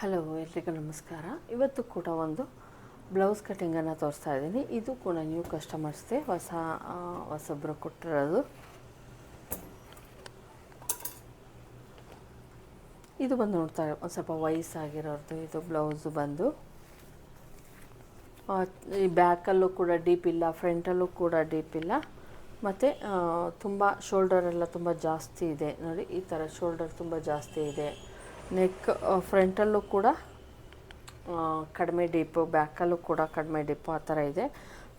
Hello, ಎಲ್ರಿಗೂ ನಮಸ್ಕಾರ. ಇವತ್ತು ಕೂಡ ಒಂದು ಬ್ಲೌಸ್ ಕಟ್ಟಿಂಗನ್ನು ತೋರಿಸ್ತಾ ಇದ್ದೀನಿ. ಇದು ಕೂಡ ನ್ಯೂ ಕಸ್ಟಮರ್ಸ್ಗೆ ಹೊಸ ಹೊಸೊಬ್ಬರು ಕೊಟ್ಟಿರೋದು. ಇದು ಬಂದು ನೋಡ್ತಾ, ಒಂದು ಸ್ವಲ್ಪ ವಯಸ್ಸಾಗಿರೋರ್ದು ಇದು ಬ್ಲೌಸು ಬಂದು. ಈ ಬ್ಯಾಕಲ್ಲೂ ಕೂಡ ಡೀಪ್ ಇಲ್ಲ ಫ್ರಂಟಲ್ಲೂ ಕೂಡ ಡೀಪ್ ಇಲ್ಲ. ಮತ್ತು ತುಂಬ ಶೋಲ್ಡರೆಲ್ಲ ತುಂಬ ಜಾಸ್ತಿ ಇದೆ. ನೋಡಿ, ಈ ಥರ ಶೋಲ್ಡರ್ ತುಂಬ ಜಾಸ್ತಿ ಇದೆ. ನೆಕ್ ಫ್ರಂಟಲ್ಲೂ ಕೂಡ ಕಡಿಮೆ ಡೀಪು ಬ್ಯಾಕಲ್ಲೂ ಕೂಡ ಕಡಿಮೆ ಡೀಪು ಆ ಥರ ಇದೆ.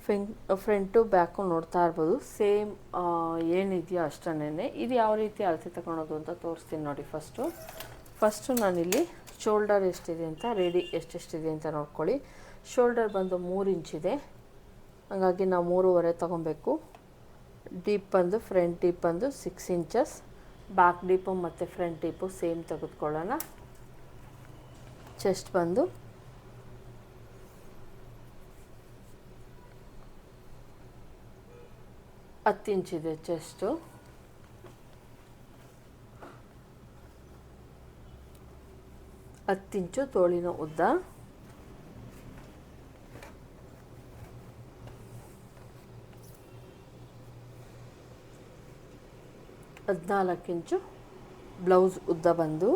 ಫ್ರೆಂಟ್ ಫ್ರಂಟು ಬ್ಯಾಕು ನೋಡ್ತಾ ಇರ್ಬೋದು. ಸೇಮ್ ಏನಿದೆಯೋ ಅಷ್ಟೇ ಇದು ಯಾವ ರೀತಿ ಅಳತೆ ತಗೊಳೋದು ಅಂತ ತೋರಿಸ್ತೀನಿ ನೋಡಿ ಫಸ್ಟು ಫಸ್ಟು ನಾನಿಲ್ಲಿ ಶೋಲ್ಡರ್ ಎಷ್ಟಿದೆ ಅಂತ ರೆಡಿ ಎಷ್ಟೆಷ್ಟಿದೆ ಅಂತ ನೋಡ್ಕೊಳ್ಳಿ. ಶೋಲ್ಡರ್ ಬಂದು ಮೂರು ಇಂಚಿದೆ ಹಾಗಾಗಿ ನಾವು ಮೂರುವರೆ ತೊಗೊಬೇಕು. ಡೀಪ್ ಬಂದು ಫ್ರಂಟ್ ಡೀಪ್ ಬಂದು ಸಿಕ್ಸ್ ಇಂಚಸ್ ಬ್ಯಾಕ್ ಡೀಪು ಮತ್ತು ಫ್ರಂಟ್ ಡೀಪು ಸೇಮ್ ತೆಗೆದುಕೊಳ್ಳೋಣ. ಚೆಸ್ಟ್ ಬಂದು. ಹತ್ತು ಇಂಚಿದೆ ಚೆಸ್ಟು ಹತ್ತಿಂಚು ತೋಳಿನ ಉದ್ದ. ಹದಿನಾಲ್ಕು ಇಂಚು ಬ್ಲೌಸ್ ಉದ್ದ ಬಂದು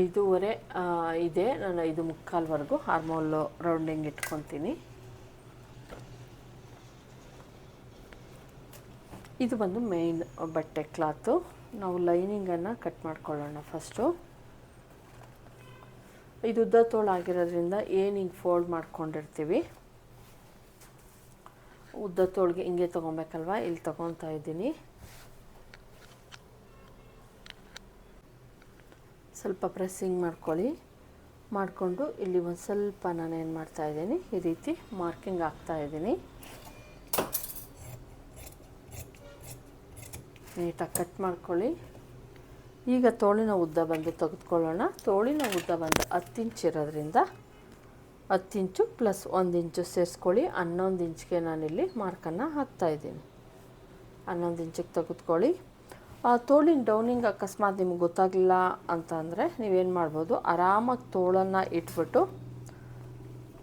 ಐದೂವರೆ ಇದೆ. ನಾನು ಐದು ಮುಕ್ಕಾಲ್ವರೆಗೂ ಹಾರ್ಮೋಲ್ ರೌಂಡಿಂಗ್ ಇಟ್ಕೊತೀನಿ ಇದು ಬಂದು ಮೇಯ್ನ್ ಬಟ್ಟೆ ಕ್ಲಾತು. ನಾವು ಲೈನಿಂಗನ್ನು ಕಟ್ ಮಾಡ್ಕೊಳ್ಳೋಣ ಫಸ್ಟು. ಇದು ಉದ್ದ ತೋಳಾಗಿರೋದ್ರಿಂದ ಏನು ಹಿಂಗೆ ಫೋಲ್ಡ್ ಮಾಡ್ಕೊಂಡಿರ್ತೀವಿ. ಉದ್ದ ತೋಳಿಗೆ ಹಿಂಗೆ ತೊಗೊಬೇಕಲ್ವ? ಇಲ್ಲಿ ತೊಗೊತಾ ಇದ್ದೀನಿ. ಸ್ವಲ್ಪ ಪ್ರೆಸ್ಸಿಂಗ್ ಮಾಡ್ಕೊಳ್ಳಿ. ಮಾಡಿಕೊಂಡು ಇಲ್ಲಿ ಒಂದು ಸ್ವಲ್ಪ ನಾನು ಏನು ಮಾಡ್ತಾ ಇದ್ದೀನಿ, ಈ ರೀತಿ ಮಾರ್ಕಿಂಗ್ ಆಗ್ತಾ ಇದ್ದೀನಿ. ನೀಟಾಗಿ ಕಟ್ ಮಾಡ್ಕೊಳ್ಳಿ. ಈಗ ತೋಳಿನ ಉದ್ದ ಬಂದು ತೆಗೆದುಕೊಳ್ಳೋಣ. ತೋಳಿನ ಉದ್ದ ಬಂದು ಹತ್ತು ಇಂಚ್ ಇರೋದ್ರಿಂದ ಹತ್ತು ಇಂಚು ಪ್ಲಸ್ ಒಂದು ಇಂಚು ಸೇರಿಸ್ಕೊಳ್ಳಿ. ಹನ್ನೊಂದು ಇಂಚ್ಗೆ ನಾನಿಲ್ಲಿ ಮಾರ್ಕನ್ನು ಹಾಕ್ತಾ ಇದ್ದೀನಿ. ಹನ್ನೊಂದು ಇಂಚಿಗೆ ತೆಗೆದುಕೊಳ್ಳಿ. ತೋಳಿನ ಡೌನಿಂಗ್ ಅಕಸ್ಮಾತ್ ನಿಮ್ಗೆ ಗೊತ್ತಾಗಲಿಲ್ಲ ಅಂತ ಅಂದರೆ ನೀವೇನು ಮಾಡ್ಬೋದು, ಆರಾಮಾಗಿ ತೋಳನ್ನು ಇಟ್ಬಿಟ್ಟು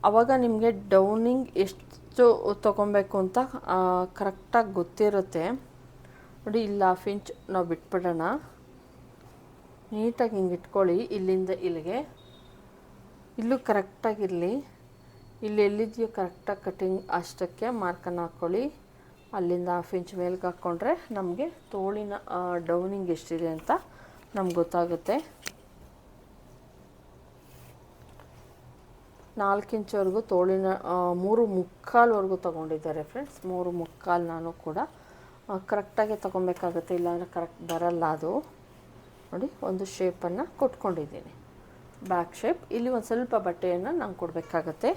ಆವಾಗ ನಿಮಗೆ ಡೌನಿಂಗ್ ಎಷ್ಟು ತೊಗೊಬೇಕು ಅಂತ ಕರೆಕ್ಟಾಗಿ ಗೊತ್ತಿರುತ್ತೆ. ನೋಡಿ, ಇಲ್ಲ ಹಾಫ್ ಇಂಚ್ ನಾವು ಬಿಟ್ಬಿಡೋಣ. ನೀಟಾಗಿ ಹಿಂಗೆ ಇಟ್ಕೊಳ್ಳಿ, ಇಲ್ಲಿಂದ ಇಲ್ಲಿಗೆ. ಇಲ್ಲೂ ಕರೆಕ್ಟಾಗಿರಲಿ ಇಲ್ಲಿ ಎಲ್ಲಿದೆಯೋ ಕರೆಕ್ಟಾಗಿ ಕಟಿಂಗ್ ಅಷ್ಟಕ್ಕೆ ಮಾರ್ಕನ್ನು ಹಾಕ್ಕೊಳ್ಳಿ ಅಲ್ಲಿಂದ ಹಾಫ್ ಇಂಚ್ ಮೇಲ್ಗೆ ಹಾಕ್ಕೊಂಡ್ರೆ ನಮಗೆ ತೋಳಿನ ಡೌನಿಂಗ್ ಎಷ್ಟಿದೆ ಅಂತ ನಮ್ಗೆ ಗೊತ್ತಾಗುತ್ತೆ. ನಾಲ್ಕು ಇಂಚ್ವರೆಗೂ ತೋಳಿನ ಮೂರು ಮುಕ್ಕಾಲ್ವರೆಗೂ ತೊಗೊಂಡಿದ್ದಾರೆ ಫ್ರೆಂಡ್ಸ್ ಮೂರು ಮುಕ್ಕಾಲು ನಾನು ಕೂಡ ಕರೆಕ್ಟಾಗಿ ತೊಗೊಬೇಕಾಗುತ್ತೆ, ಇಲ್ಲಾಂದರೆ ಕರೆಕ್ಟ್ ಬರಲ್ಲ ಅದು. ನೋಡಿ, ಒಂದು ಶೇಪನ್ನು ಕೊಟ್ಕೊಂಡಿದ್ದೀನಿ. ಬ್ಯಾಕ್ ಶೇಪ್ ಇಲ್ಲಿ ಒಂದು ಸ್ವಲ್ಪ ಬಟ್ಟೆಯನ್ನು ನಾನು ಕೊಡಬೇಕಾಗತ್ತೆ.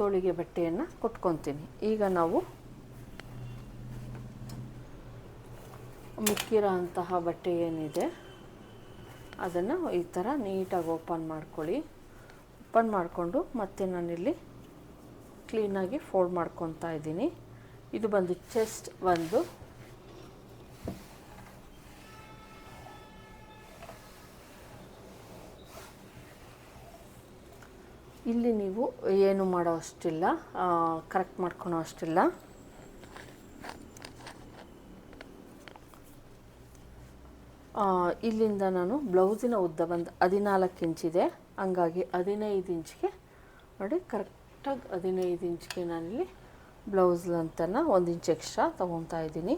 ತೋಳಿಗೆ ಬಟ್ಟೆಯನ್ನು ಕೊಟ್ಕೊತೀನಿ. ಈಗ ನಾವು ಮಿಕ್ಕಿರೋ ಅಂತಹ ಬಟ್ಟೆ ಏನಿದೆ, ಅದನ್ನು ಈ ಥರ ನೀಟಾಗಿ ಓಪನ್ ಮಾಡ್ಕೊಳ್ಳಿ. ಓಪನ್ ಮಾಡಿಕೊಂಡು ಮತ್ತೆ ನಾನಿಲ್ಲಿ ಕ್ಲೀನಾಗಿ ಫೋಲ್ಡ್ ಮಾಡ್ಕೊತಾ ಇದ್ದೀನಿ. ಇದು ಬಂದು ಚೆಸ್ಟ್ ಒಂದು. ಇಲ್ಲಿ ನೀವು ಏನು ಮಾಡೋ ಅಷ್ಟಿಲ್ಲ ಕರೆಕ್ಟ್ ಮಾಡ್ಕೊಳೋ ಅಷ್ಟಿಲ್ಲ. ಇಲ್ಲಿಂದ ನಾನು ಬ್ಲೌಸಿನ ಉದ್ದ ಬಂದು ಹದಿನಾಲ್ಕು ಇಂಚಿದೆ ಹಂಗಾಗಿ ಹದಿನೈದು ಇಂಚ್ಗೆ ನೋಡಿ ಕರೆಕ್ಟಾಗಿ ಹದಿನೈದು ಇಂಚ್ಗೆ ನಾನಿಲ್ಲಿ ಬ್ಲೌಸ್ ಅಂತನ ಒಂದು ಇಂಚ್ ಎಕ್ಸ್ಟ್ರಾ ತೊಗೊತಾ ಇದ್ದೀನಿ.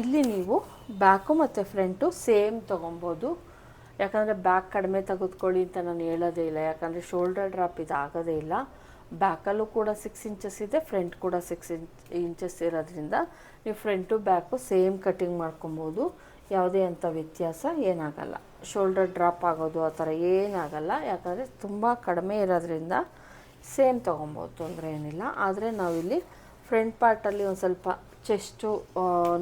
ಇಲ್ಲಿ ನೀವು ಬ್ಯಾಕು ಮತ್ತು ಫ್ರಂಟು ಸೇಮ್ ತೊಗೊಬೋದು. ಯಾಕಂದರೆ ಬ್ಯಾಕ್ ಕಡಿಮೆ ತೆಗೆದುಕೊಳ್ಳಿ ಅಂತ ನಾನು ಹೇಳೋದೇ ಇಲ್ಲ. ಯಾಕಂದರೆ ಶೋಲ್ಡರ್ ಡ್ರಾಪ್ ಇದು ಆಗೋದೇ ಇಲ್ಲ ಬ್ಯಾಕಲ್ಲೂ ಕೂಡ ಸಿಕ್ಸ್ ಇಂಚಸ್ ಇದೆ ಫ್ರಂಟ್ ಕೂಡ ಸಿಕ್ಸ್ ಇಂಚ್ ಇಂಚಸ್ ಇರೋದ್ರಿಂದ ನೀವು ಫ್ರಂಟು ಬ್ಯಾಕು ಸೇಮ್ ಕಟಿಂಗ್ ಮಾಡ್ಕೊಬೋದು. ಯಾವುದೇ ಅಂಥ ವ್ಯತ್ಯಾಸ ಏನಾಗಲ್ಲ. ಶೋಲ್ಡರ್ ಡ್ರಾಪ್ ಆಗೋದು ಆ ಥರ ಏನಾಗಲ್ಲ. ಯಾಕಂದರೆ ತುಂಬ ಕಡಿಮೆ ಇರೋದ್ರಿಂದ ಸೇಮ್ ತೊಗೊಬೋದು, ತೊಂದರೆ ಏನಿಲ್ಲ. ಆದರೆ ನಾವಿಲ್ಲಿ ಫ್ರಂಟ್ ಪಾರ್ಟಲ್ಲಿ ಒಂದು ಸ್ವಲ್ಪ ಚೆಸ್ಟು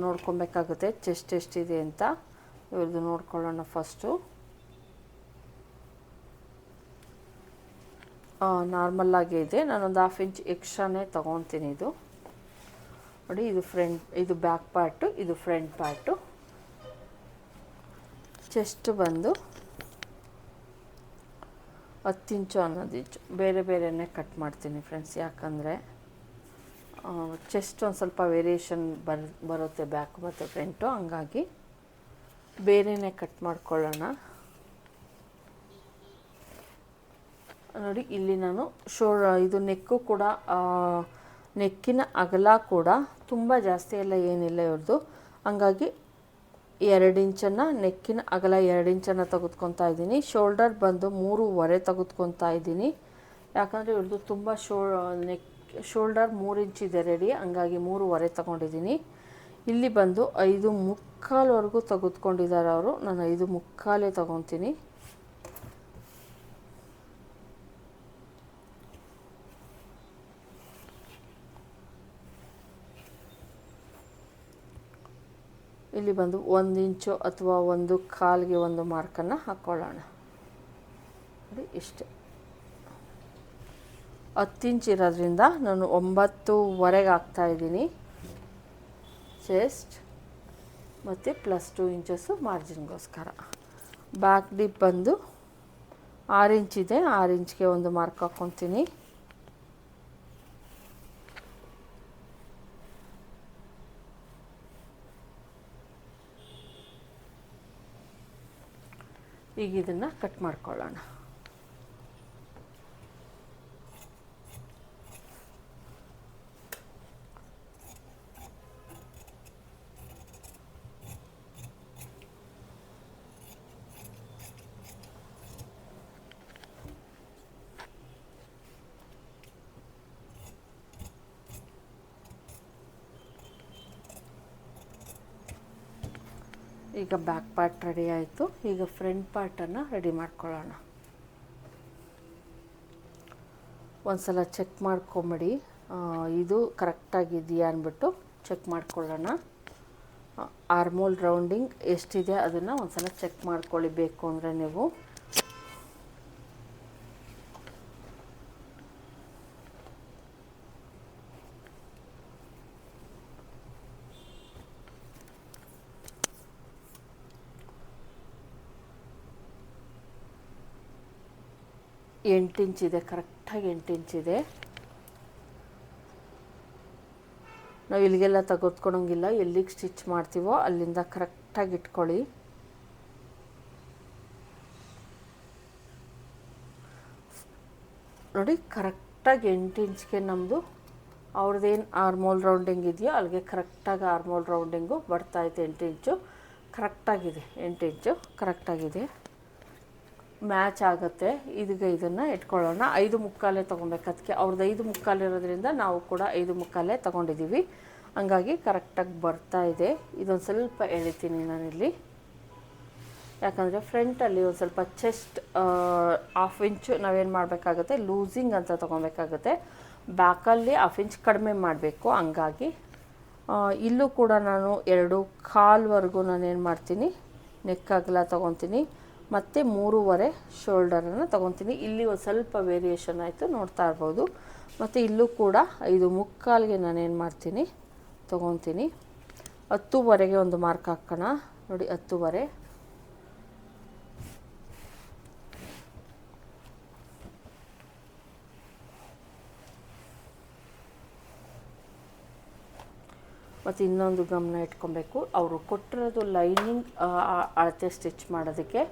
ನೋಡ್ಕೊಬೇಕಾಗುತ್ತೆ. ಚೆಸ್ಟ್ ಎಷ್ಟಿದೆ ಅಂತ ಇವ್ರದ್ದು ನೋಡ್ಕೊಳ್ಳೋಣ ಫಸ್ಟು ನಾರ್ಮಲ್ಲಾಗೇ ಇದೆ. ನಾನೊಂದು ಹಾಫ್ ಇಂಚ್ ಎಕ್ಸ್ಟ್ರಾನೇ ತೊಗೊತೀನಿ ಇದು. ನೋಡಿ, ಇದು ಫ್ರಂಟ್ ಇದು ಬ್ಯಾಕ್ ಪಾರ್ಟು ಇದು ಫ್ರಂಟ್ ಪಾರ್ಟು ಚೆಸ್ಟ್ ಬಂದು ಹತ್ತು ಇಂಚು ಹನ್ನೊಂದು ಇಂಚು ಬೇರೆ ಬೇರೆನೇ ಕಟ್ ಮಾಡ್ತೀನಿ ಫ್ರೆಂಡ್ಸ್ ಯಾಕಂದರೆ ಚೆಸ್ಟ್ ಒಂದು ಸ್ವಲ್ಪ ವೇರಿಯೇಷನ್ ಬರ್, ಬರುತ್ತೆ ಬ್ಯಾಕ್ ಮತ್ತು ಫ್ರಂಟು ಹಂಗಾಗಿ ಬೇರೆನೇ ಕಟ್ ಮಾಡ್ಕೊಳ್ಳೋಣ. ನೋಡಿ, ಇಲ್ಲಿ ನಾನು ಶೋ ಇದು ನೆಕ್ಕು ಕೂಡ ನೆಕ್ಕಿನ ಅಗಲ ಕೂಡ ತುಂಬ ಜಾಸ್ತಿ ಎಲ್ಲ ಏನಿಲ್ಲ ಇವ್ರದ್ದು ಹಂಗಾಗಿ ಎರಡು ಇಂಚನ್ನು ನೆಕ್ಕಿನ ಅಗಲ ಎರಡು ಇಂಚನ್ನು ತೆಗೆದುಕೊತಾ ಇದ್ದೀನಿ. ಶೋಲ್ಡರ್ ಬಂದು ಮೂರುವರೆ ತೆಗೆದುಕೊತಾ ಇದ್ದೀನಿ. ಯಾಕಂದರೆ ಇವ್ರದ್ದು ತುಂಬ ಶೋ ನೆಕ್, ಶೋಲ್ಡರ್ ಮೂರು ಇಂಚ್ ಇದೆ ರೆಡಿ ಹಂಗಾಗಿ ಮೂರುವರೆ ತಗೊಂಡಿದ್ದೀನಿ. ಇಲ್ಲಿ ಬಂದು ಐದು ಮುಕ್ಕಾಲ್ವರೆಗೂ ತೆಗೆದುಕೊಂಡಿದ್ದಾರೆ ಅವರು. ನಾನು ಐದು ಮುಕ್ಕಾಲೇ ತೊಗೊತೀನಿ. ಇಲ್ಲಿ ಬಂದು ಒಂದು ಇಂಚು ಅಥವಾ ಒಂದು ಕಾಲಿಗೆ ಒಂದು ಮಾರ್ಕನ್ನು ಹಾಕ್ಕೊಳ್ಳೋಣ ನೋಡಿ, ಇಷ್ಟೆ. ಹತ್ತು ಇಂಚ್ ಇರೋದ್ರಿಂದ ನಾನು ಒಂಬತ್ತುವರೆಗೆ ಹಾಕ್ತಾಯಿದ್ದೀನಿ ಚೆಸ್ಟ್ ಮತ್ತು ಪ್ಲಸ್ ಟು ಇಂಚಸ್ಸು ಮಾರ್ಜಿನ್ಗೋಸ್ಕರ ಬ್ಯಾಕ್ ಡಿಪ್ ಬಂದು ಆರು ಇಂಚ್ ಇದೆ, ಆರು ಇಂಚ್ಗೆ ಒಂದು ಮಾರ್ಕ್ ಹಾಕ್ಕೊತೀನಿ. ಈಗ ಇದನ್ನು ಕಟ್ ಮಾಡ್ಕೊಳ್ಳೋಣ. ಈಗ ಬ್ಯಾಕ್ ಪಾರ್ಟ್ ರೆಡಿ ಆಯಿತು. ಈಗ ಫ್ರಂಟ್ ಪಾರ್ಟನ್ನು ರೆಡಿ ಮಾಡ್ಕೊಳ್ಳೋಣ. ಒಂದು ಸಲ ಚೆಕ್ ಮಾಡ್ಕೊಂಬಿಡಿ ಇದು ಕರೆಕ್ಟಾಗಿದೆಯಾ ಅಂದ್ಬಿಟ್ಟು ಚೆಕ್ ಮಾಡ್ಕೊಳ್ಳೋಣ. ಆರ್ಮೋಲ್ ರೌಂಡಿಂಗ್ ಎಷ್ಟಿದೆ ಅದನ್ನು ಒಂದು ಸಲ ಚೆಕ್ ಮಾಡ್ಕೊಳ್ಳಿ ಬೇಕು ಅಂದರೆ ನೀವು. ಎಂಟು ಇಂಚಿದೆ ಕರೆಕ್ಟಾಗಿ ಎಂಟು ಇಂಚಿದೆ ನಾವು ಇಲ್ಲಿಗೆಲ್ಲ ತೆಗೆದುಕೊಳಂಗಿಲ್ಲ, ಎಲ್ಲಿಗೆ ಸ್ಟಿಚ್ ಮಾಡ್ತೀವೋ ಅಲ್ಲಿಂದ ಕರೆಕ್ಟಾಗಿ ಇಟ್ಕೊಳ್ಳಿ. ನೋಡಿ, ಕರೆಕ್ಟಾಗಿ ಎಂಟು ಇಂಚ್ಗೆ ನಮ್ಮದು ಅವ್ರದ್ದೇನು ಆರ್ಮೋಲ್ ರೌಂಡಿಂಗ್ ಇದೆಯೋ ಅಲ್ಲಿಗೆ ಕರೆಕ್ಟಾಗಿ ಆರ್ಮೋಲ್ ರೌಂಡಿಂಗು ಬರ್ತಾಯಿದೆ ಎಂಟು ಇಂಚು. ಕರೆಕ್ಟಾಗಿದೆ, ಎಂಟು ಇಂಚು, ಕರೆಕ್ಟಾಗಿದೆ. ಮ್ಯಾಚ್ ಆಗುತ್ತೆ. ಇದೀಗ ಇದನ್ನು ಇಟ್ಕೊಳ್ಳೋಣ. ಐದು ಮುಕ್ಕಾಲೇ ತೊಗೊಬೇಕು ಅದಕ್ಕೆ ಅವ್ರದ್ದು ಐದು ಮುಕ್ಕಾಲು ಇರೋದ್ರಿಂದ ನಾವು ಕೂಡ ಐದು ಮುಕ್ಕಾಲೇ ತೊಗೊಂಡಿದ್ದೀವಿ ಹಂಗಾಗಿ ಕರೆಕ್ಟಾಗಿ ಬರ್ತಾ ಇದೆ. ಇದೊಂದು ಸ್ವಲ್ಪ ಎಳಿತೀನಿ ನಾನಿಲ್ಲಿ. ಯಾಕಂದರೆ ಫ್ರಂಟಲ್ಲಿ ಒಂದು ಸ್ವಲ್ಪ ಚೆಸ್ಟ್ ಹಾಫ್ ಇಂಚು ನಾವೇನು ಮಾಡಬೇಕಾಗುತ್ತೆ? ಲೂಸಿಂಗ್ ಅಂತ ತೊಗೊಬೇಕಾಗುತ್ತೆ. ಬ್ಯಾಕಲ್ಲಿ ಹಾಫ್ ಇಂಚ್ ಕಡಿಮೆ ಮಾಡಬೇಕು. ಹಂಗಾಗಿ ಇಲ್ಲೂ ಕೂಡ ನಾನು ಎರಡು ಕಾಲ್ವರೆಗೂ ನಾನೇನು ಮಾಡ್ತೀನಿ? ನೆಕ್ ಅಗಲ ತೊಗೊತೀನಿ. ಮತ್ತು ಮೂರುವರೆ ಶೋಲ್ಡರನ್ನು ತೊಗೊತೀನಿ. ಇಲ್ಲಿ ಒಂದು ಸ್ವಲ್ಪ ವೇರಿಯೇಷನ್ ಆಯಿತು, ನೋಡ್ತಾ ಇರ್ಬೋದು. ಮತ್ತು ಇಲ್ಲೂ ಕೂಡ ಐದು ಮುಕ್ಕಾಲಿಗೆ ನಾನೇನು ಮಾಡ್ತೀನಿ, ತೊಗೊತೀನಿ. ಹತ್ತುವರೆಗೆ ಒಂದು ಮಾರ್ಕ್ ಹಾಕೋಣ. ನೋಡಿ, ಹತ್ತುವರೆ. ಮತ್ತು ಇನ್ನೊಂದು ಗಮನ ಇಟ್ಕೊಬೇಕು. ಅವರು ಕೊಟ್ಟಿರೋದು ಲೈನಿಂಗ್ ಅಳತೆ ಸ್ಟಿಚ್ ಮಾಡೋದಕ್ಕೆ.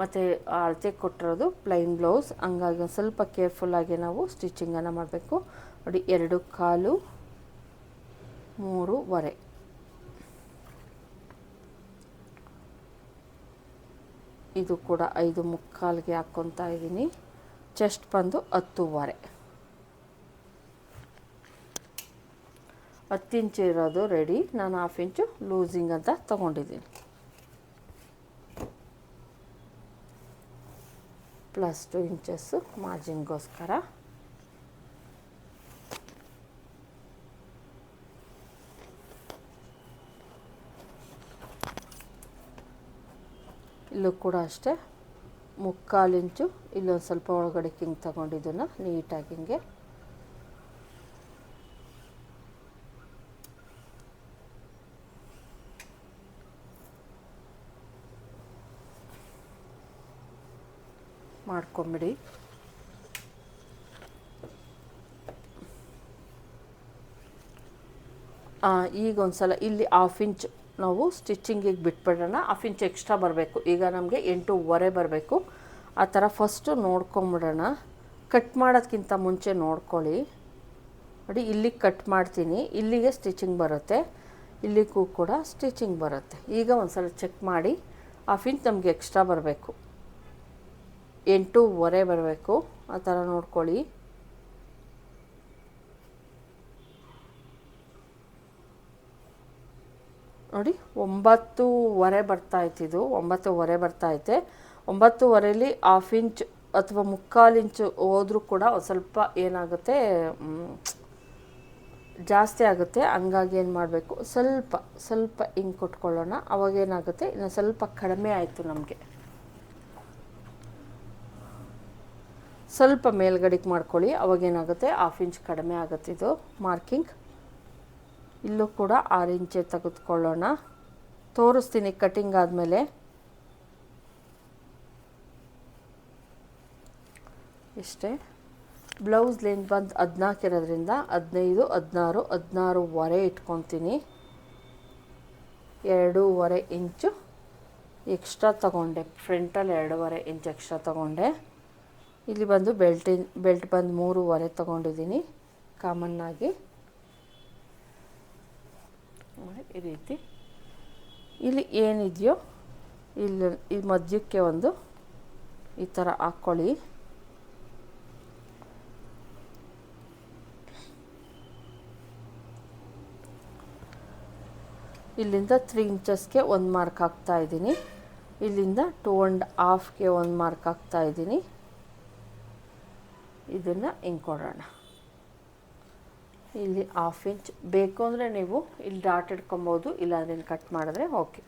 ಮತ್ತು ಅಳತೆ ಕೊಟ್ಟಿರೋದು ಪ್ಲೈನ್ ಬ್ಲೌಸ್ ಹಂಗಾಗಿ ಒಂದು ಸ್ವಲ್ಪ ಕೇರ್ಫುಲ್ಲಾಗಿ ನಾವು ಸ್ಟಿಚಿಂಗನ್ನು ಮಾಡಬೇಕು. ನೋಡಿ, ಎರಡು ಕಾಲು ಮೂರುವರೆ ಇದು ಕೂಡ ಐದು ಮುಕ್ಕಾಲಿಗೆ ಹಾಕ್ಕೊತ ಇದ್ದೀನಿ. ಚೆಸ್ಟ್ ಬಂದು ಹತ್ತೂವರೆ ಹತ್ತು ಇಂಚು ಇರೋದು ರೆಡಿ ನಾನು ಹಾಫ್ ಇಂಚು ಲೂಸಿಂಗ್ ಅಂತ ತಗೊಂಡಿದ್ದೀನಿ. ಪ್ಲಸ್ ಟು ಇಂಚಸ್ಸು ಮಾರ್ಜಿನ್ಗೋಸ್ಕರ ಇಲ್ಲೂ ಕೂಡ ಅಷ್ಟೇ, ಮುಕ್ಕಾಲು ಇಂಚು, ಇಲ್ಲೊಂದು ಸ್ವಲ್ಪ ಒಳಗಡೆ ಕಿಂಗ್ ತಗೊಂಡಿದ್ದನ್ನು ನೀಟಾಗಿ ಹಿಂಗೆ ಮಾಡ್ಕೊಂಬಿಡಿ. ಈಗ ಒಂದು ಸಲ ಇಲ್ಲಿ ಹಾಫ್ ಇಂಚ್ ನಾವು ಸ್ಟಿಚಿಂಗಿಗೆ ಬಿಟ್ಬಿಡೋಣ. ಹಾಫ್ ಇಂಚ್ ಎಕ್ಸ್ಟ್ರಾ ಬರಬೇಕು. ಈಗ ನಮಗೆ ಎಂಟೂವರೆ ಬರಬೇಕು. ಆ ಥರ ಫಸ್ಟು ನೋಡ್ಕೊಂಬಿಡೋಣ. ಕಟ್ ಮಾಡೋದಕ್ಕಿಂತ ಮುಂಚೆ ನೋಡ್ಕೊಳ್ಳಿ. ನೋಡಿ ಇಲ್ಲಿಗೆ ಕಟ್ ಮಾಡ್ತೀನಿ. ಇಲ್ಲಿಗೆ ಸ್ಟಿಚಿಂಗ್ ಬರುತ್ತೆ. ಇಲ್ಲಿಗೂ ಕೂಡ ಸ್ಟಿಚಿಂಗ್ ಬರುತ್ತೆ. ಈಗ ಒಂದು ಸಲ ಚೆಕ್ ಮಾಡಿ. ಹಾಫ್ ಇಂಚ್ ನಮಗೆ ಎಕ್ಸ್ಟ್ರಾ ಬರಬೇಕು. ಎಂಟೂವರೆ ಬರಬೇಕು. ಆ ಥರ ನೋಡ್ಕೊಳ್ಳಿ. ನೋಡಿ ಒಂಬತ್ತೂವರೆ ಒಂಬತ್ತುವರೆ ಬರ್ತಾ ಐತೆ. ಒಂಬತ್ತುವರೆಯಲ್ಲಿ ಹಾಫ್ ಇಂಚ್ ಅಥವಾ ಮುಕ್ಕಾಲು ಇಂಚು ಹೋದರೂ ಕೂಡ ಸ್ವಲ್ಪ ಏನಾಗುತ್ತೆ ಜಾಸ್ತಿ ಆಗುತ್ತೆ. ಹಂಗಾಗಿ ಏನು ಮಾಡಬೇಕು? ಸ್ವಲ್ಪ ಸ್ವಲ್ಪ ಹಿಂಗೆ ಕೊಟ್ಕೊಳ್ಳೋಣ. ಅವಾಗ ಏನಾಗುತ್ತೆ? ಇನ್ನು ಸ್ವಲ್ಪ ಕಡಿಮೆ ಆಯಿತು ನಮಗೆ. ಸ್ವಲ್ಪ ಮೇಲ್ಗಡೆಗೆ ಮಾಡ್ಕೊಳ್ಳಿ. ಅವಾಗೇನಾಗುತ್ತೆ ಹಾಫ್ ಇಂಚ್ ಕಡಿಮೆ ಆಗುತ್ತೆ ಇದು ಮಾರ್ಕಿಂಗ್ ಇಲ್ಲೂ ಕೂಡ ಆರು ಇಂಚೆ ತೆಗೆದುಕೊಳ್ಳೋಣ. ತೋರಿಸ್ತೀನಿ ಕಟಿಂಗ್ ಆದಮೇಲೆ. ಇಷ್ಟೇ ಬ್ಲೌಸ್ ಲೆಂತ್ ಬಂದು ಹದಿನಾಲ್ಕು ಇರೋದ್ರಿಂದ ಹದಿನೈದು, ಹದಿನಾರು, ಹದಿನಾರೂವರೆ ಇಟ್ಕೊತೀನಿ. ಎರಡೂವರೆ ಇಂಚು ಎಕ್ಸ್ಟ್ರಾ ತಗೊಂಡೆ. ಫ್ರಂಟಲ್ಲಿ ಎರಡೂವರೆ ಇಂಚ್ ಎಕ್ಸ್ಟ್ರಾ ತಗೊಂಡೆ. ಇಲ್ಲಿ ಬಂದು ಬೆಲ್ಟಿನ ಬೆಲ್ಟ್ ಬಂದು ಮೂರುವರೆ ತಗೊಂಡಿದ್ದೀನಿ. ಕಾಮನ್ನಾಗಿ ಈ ರೀತಿ. ಇಲ್ಲಿ ಏನಿದೆಯೋ, ಇಲ್ಲಿ, ಈ ಮಧ್ಯಕ್ಕೆ ಒಂದು ಈ ಥರ ಹಾಕ್ಕೊಳ್ಳಿ ಇಲ್ಲಿಂದ ತ್ರೀ ಇಂಚಸ್ಗೆ ಒಂದು ಮಾರ್ಕ್ ಹಾಕ್ತಾ ಇದ್ದೀನಿ. ಇಲ್ಲಿಂದ ಟೂ ಆ್ಯಂಡ್ ಹಾಫ್ಗೆ ಒಂದು ಮಾರ್ಕ್ ಹಾಕ್ತಾ ಇದ್ದೀನಿ. ಇದನ್ನು ಹಿಂಗೆ ಇಲ್ಲಿ ಹಾಫ್ ಇಂಚ್ ಬೇಕು ಅಂದರೆ ನೀವು ಇಲ್ಲಿ ಡಾಟ್ ಇಟ್ಕೊಬೋದು, ಇಲ್ಲಾಂದ್ರೆ ಕಟ್ ಮಾಡಿದ್ರೆ ಓಕೆ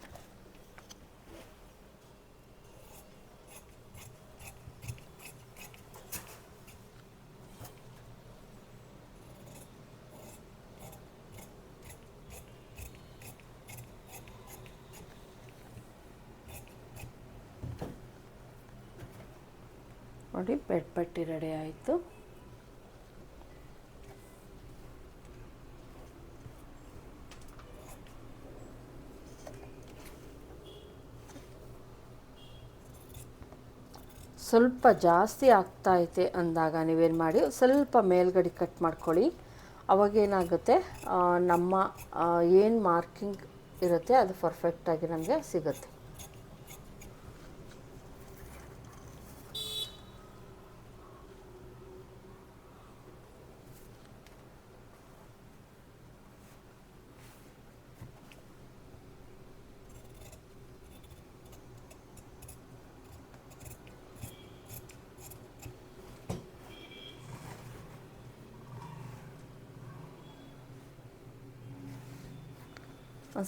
ನೋಡಿ, ಬೆಡ್ ಪಟ್ಟಿ ರೆಡಿ ಆಯಿತು. ಸ್ವಲ್ಪ ಜಾಸ್ತಿ ಆಗ್ತಾ ಐತೆ ಅಂದಾಗ ನೀವೇನು ಮಾಡಿ, ಸ್ವಲ್ಪ ಮೇಲ್ಗಡೆ ಕಟ್ ಮಾಡ್ಕೊಳ್ಳಿ. ಅವಾಗೇನಾಗುತ್ತೆ ನಮ್ಮ ಏನು ಮಾರ್ಕಿಂಗ್ ಇರುತ್ತೆ, ಅದು ಪರ್ಫೆಕ್ಟಾಗಿ ನಮಗೆ ಸಿಗುತ್ತೆ.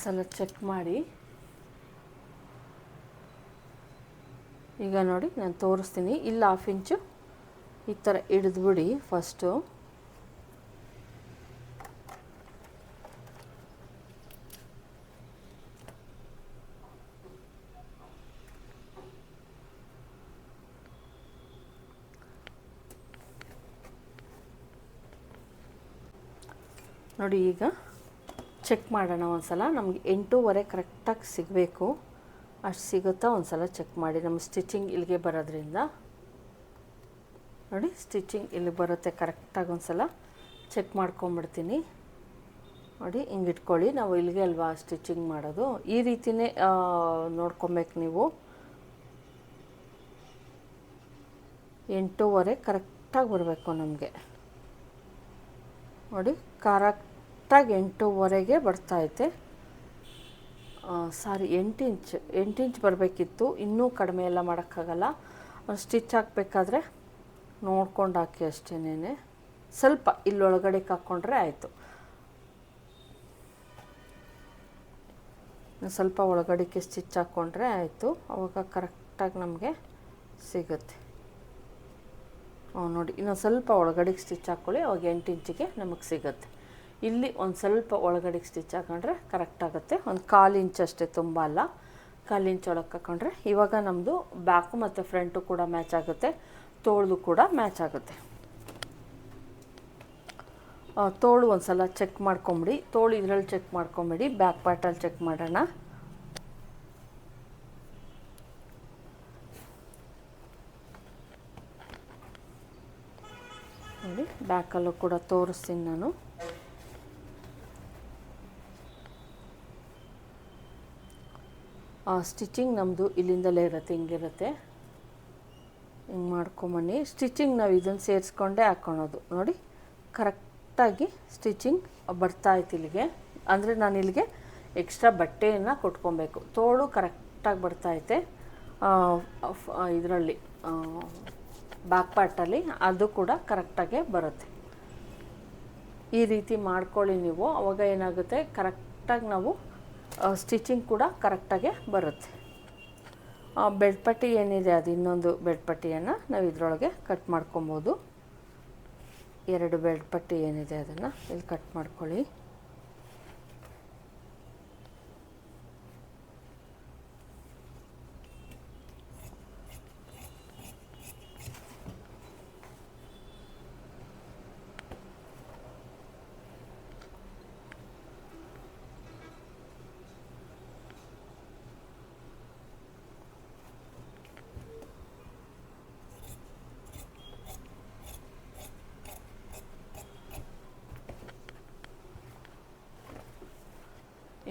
ಒಂದ್ಸಲ ಚೆಕ್ ಮಾಡಿ. ಈಗ ನೋಡಿ, ನಾನು ತೋರಿಸ್ತೀನಿ. ಇಲ್ಲ ಹಾಫ್ ಇಂಚು ಈ ಥರ ಹಿಡಿದ್ಬಿಡಿ ಫಸ್ಟು. ನೋಡಿ ಈಗ ಚೆಕ್ ಮಾಡೋಣ ಒಂದು ಸಲ ನಮಗೆ ಎಂಟೂವರೆ ಕರೆಕ್ಟಾಗಿ ಸಿಗಬೇಕು. ಅಷ್ಟು ಸಿಗುತ್ತಾ ಒಂದು ಸಲ ಚೆಕ್ ಮಾಡಿ. ನಮ್ಮ ಸ್ಟಿಚಿಂಗ್ ಇಲ್ಲಿಗೆ ಬರೋದ್ರಿಂದ. ನೋಡಿ ಸ್ಟಿಚಿಂಗ್ ಇಲ್ಲಿ ಬರುತ್ತೆ ಕರೆಕ್ಟಾಗಿ ಒಂದು ಸಲ ಚೆಕ್ ಮಾಡ್ಕೊಂಬಿಡ್ತೀನಿ. ನೋಡಿ, ಹಿಂಗೆ ಇಟ್ಕೊಳ್ಳಿ. ನಾವು ಇಲ್ಲಿಗೆ ಅಲ್ವಾ ಸ್ಟಿಚಿಂಗ್ ಮಾಡೋದು. ಈ ರೀತಿಯೇ ನೋಡ್ಕೊಬೇಕು ನೀವು. ಎಂಟೂವರೆ ಕರೆಕ್ಟಾಗಿ ಬರಬೇಕು ನಮಗೆ. ನೋಡಿ ಕರೆಕ್ಟಾಗಿ ಕರೆಕ್ಟಾಗಿ ಎಂಟೂವರೆಗೆ ಬರ್ತಾಯಿದೆ. ಸಾರಿ, ಎಂಟು ಇಂಚ್ ಎಂಟು ಇಂಚ್ ಬರಬೇಕಿತ್ತು. ಇನ್ನೂ ಕಡಿಮೆ ಎಲ್ಲ ಮಾಡೋಕ್ಕಾಗಲ್ಲ. ಸ್ಟಿಚ್ ಹಾಕಬೇಕಾದ್ರೆ ನೋಡ್ಕೊಂಡು ಹಾಕಿ ಅಷ್ಟೇನೆ ಸ್ವಲ್ಪ ಇಲ್ಲೊಳಗಡೆ ಹಾಕ್ಕೊಂಡ್ರೆ ಆಯಿತು. ಸ್ವಲ್ಪ ಒಳಗಡೆಗೆ ಸ್ಟಿಚ್ ಹಾಕ್ಕೊಂಡ್ರೆ ಆಯಿತು. ಅವಾಗ ಕರೆಕ್ಟಾಗಿ ನಮಗೆ ಸಿಗುತ್ತೆ. ಹ್ಞೂ ನೋಡಿ, ಇನ್ನೊಂದು ಸ್ವಲ್ಪ ಒಳಗಡೆಗೆ ಸ್ಟಿಚ್ ಹಾಕ್ಕೊಳ್ಳಿ ಅವಾಗ ಎಂಟು ಇಂಚಿಗೆ ನಮಗೆ ಸಿಗುತ್ತೆ. ಇಲ್ಲಿ ಒಂದು ಸ್ವಲ್ಪ ಒಳಗಡೆಗೆ ಸ್ಟಿಚ್ ಹಾಕೊಂಡ್ರೆ ಕರೆಕ್ಟ್ ಆಗುತ್ತೆ. ಒಂದು ಕಾಲು ಇಂಚ್ ಅಷ್ಟೇ ತುಂಬ ಅಲ್ಲ. ಕಾಲು ಇಂಚ್ ಒಳಗೆ ಹಾಕೊಂಡ್ರೆ ಇವಾಗ ನಮ್ಮದು ಬ್ಯಾಕು ಮತ್ತು ಫ್ರಂಟು ಕೂಡ ಮ್ಯಾಚ್ ಆಗುತ್ತೆ. ತೋಳು ಕೂಡ ಮ್ಯಾಚ್ ಆಗುತ್ತೆ. ತೋಳು ಒಂದು ಸಲ ಚೆಕ್ ಮಾಡ್ಕೊಂಬಿಡಿ. ತೋಳು ಇದರಲ್ಲಿ ಚೆಕ್ ಮಾಡ್ಕೊಂಬಿಡಿ. ಬ್ಯಾಕ್ ಪಾರ್ಟಲ್ಲಿ ಚೆಕ್ ಮಾಡೋಣ. ನೋಡಿ ಬ್ಯಾಕಲ್ಲೂ ಕೂಡ ತೋರಿಸ್ತೀನಿ ನಾನು. ಸ್ಟಿಚಿಂಗ್ ನಮ್ಮದು ಇಲ್ಲಿಂದಲೇ ಇರುತ್ತೆ, ಹಿಂಗಿರುತ್ತೆ. ಹಿಂಗೆ ಮಾಡ್ಕೊಂಬನ್ನಿ. ಸ್ಟಿಚಿಂಗ್ ನಾವು ಇದನ್ನು ಸೇರಿಸ್ಕೊಂಡೇ ಹಾಕ್ಕೊಳೋದು ನೋಡಿ, ಕರೆಕ್ಟಾಗಿ ಸ್ಟಿಚಿಂಗ್ ಬರ್ತಾಯಿತ್ತು ಇಲ್ಲಿಗೆ. ಅಂದರೆ ನಾನು ಇಲ್ಲಿಗೆ ಎಕ್ಸ್ಟ್ರಾ ಬಟ್ಟೆಯನ್ನು ಕೊಟ್ಕೊಬೇಕು. ತೋಳು ಕರೆಕ್ಟಾಗಿ ಬರ್ತೈತೆ ಇದರಲ್ಲಿ ಬ್ಯಾಕ್ ಪಾರ್ಟಲ್ಲಿ ಅದು ಕೂಡ ಕರೆಕ್ಟಾಗೆ ಬರುತ್ತೆ. ಈ ರೀತಿ ಮಾಡ್ಕೊಳ್ಳಿ ನೀವು. ಅವಾಗ ಏನಾಗುತ್ತೆ? ಕರೆಕ್ಟಾಗಿ ನಾವು ಸ್ಟಿಚಿಂಗ್ ಕೂಡ ಕರೆಕ್ಟಾಗೆ ಬರುತ್ತೆ. ಬೆಡ್ ಪಟ್ಟಿ ಏನಿದೆ ಅದು ಇನ್ನೊಂದು ಬೆಡ್ ಪಟ್ಟಿಯನ್ನು ನಾವು ಇದರೊಳಗೆ ಕಟ್ ಮಾಡ್ಕೊಬೋದು. ಎರಡು ಬೆಡ್ ಪಟ್ಟಿ ಏನಿದೆ ಅದನ್ನು ಇಲ್ಲಿ ಕಟ್ ಮಾಡ್ಕೊಳ್ಳಿ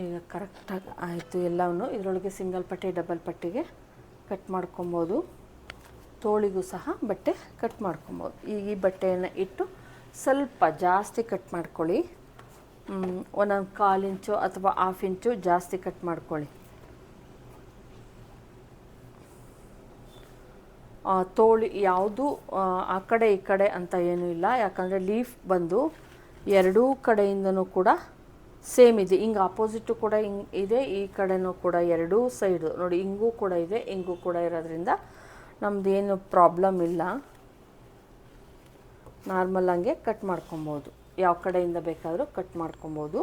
ಈಗ ಕರೆಕ್ಟಾಗಿ ಆಯಿತು ಎಲ್ಲವನ್ನು ಇದರೊಳಗೆ ಸಿಂಗಲ್ ಪಟ್ಟಿ, ಡಬಲ್ ಪಟ್ಟಿಗೆ ಕಟ್ ಮಾಡ್ಕೊಬೋದು. ತೋಳಿಗೂ ಸಹ ಬಟ್ಟೆ ಕಟ್ ಮಾಡ್ಕೊಬೋದು. ಈಗ ಈ ಬಟ್ಟೆಯನ್ನು ಇಟ್ಟು ಸ್ವಲ್ಪ ಜಾಸ್ತಿ ಕಟ್ ಮಾಡ್ಕೊಳ್ಳಿ. ಒಂದೊಂದು ಕಾಲು ಇಂಚು ಅಥವಾ ಹಾಫ್ ಇಂಚು ಜಾಸ್ತಿ ಕಟ್ ಮಾಡ್ಕೊಳ್ಳಿ. ತೋಳು ಯಾವುದು ಆ ಕಡೆ ಈ ಕಡೆ ಅಂತ ಏನೂ ಇಲ್ಲ. ಯಾಕಂದರೆ ಲೀಫ್ ಬಂದು ಎರಡೂ ಕಡೆಯಿಂದನೂ ಕೂಡ ಸೇಮ್ ಇದೆ. ಹಿಂಗೆ ಆಪೋಸಿಟು ಕೂಡ ಹಿಂಗೆ ಇದೆ. ಈ ಕಡೆನೂ ಕೂಡ ಎರಡೂ ಸೈಡು ನೋಡಿ, ಹಿಂಗೂ ಕೂಡ ಇದೆ, ಹಿಂಗೂ ಕೂಡ ಇರೋದ್ರಿಂದ ನಮ್ಮದೇನು ಪ್ರಾಬ್ಲಮ್ ಇಲ್ಲ. ನಾರ್ಮಲ್ ಹಂಗೆ ಕಟ್ ಮಾಡ್ಕೊಬೋದು. ಯಾವ ಕಡೆಯಿಂದ ಬೇಕಾದರೂ ಕಟ್ ಮಾಡ್ಕೊಬೋದು.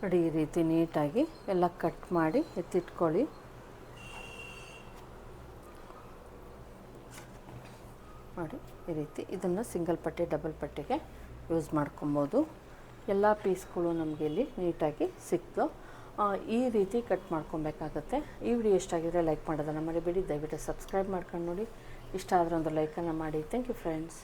ನೋಡಿ, ಈ ರೀತಿ ನೀಟಾಗಿ ಎಲ್ಲ ಕಟ್ ಮಾಡಿ ಎತ್ತಿಟ್ಕೊಳ್ಳಿ. ನೋಡಿ, ಈ ರೀತಿ ಇದನ್ನು ಸಿಂಗಲ್ ಪಟ್ಟಿ, ಡಬಲ್ ಪಟ್ಟಿಗೆ ಯೂಸ್ ಮಾಡ್ಕೊಬೋದು. ಎಲ್ಲ ಪೀಸ್ಗಳು ನಮಗೆ ಇಲ್ಲಿ ನೀಟಾಗಿ ಸಿಕ್ತು. ಈ ರೀತಿ ಕಟ್ ಮಾಡ್ಕೊಬೇಕಾಗತ್ತೆ. ಈ ವಿಡಿಯೋ ಇಷ್ಟ ಆಗಿದ್ರೆ ಲೈಕ್ ಮಾಡೋದನ್ನು ಮರಿಬೇಡಿ. ದಯವಿಟ್ಟು ಸಬ್ಸ್ಕ್ರೈಬ್ ಮಾಡ್ಕೊಂಡು ನೋಡಿ. ಇಷ್ಟ ಆದರೆ ಒಂದು ಲೈಕನ್ನು ಮಾಡಿ. Thank you, friends.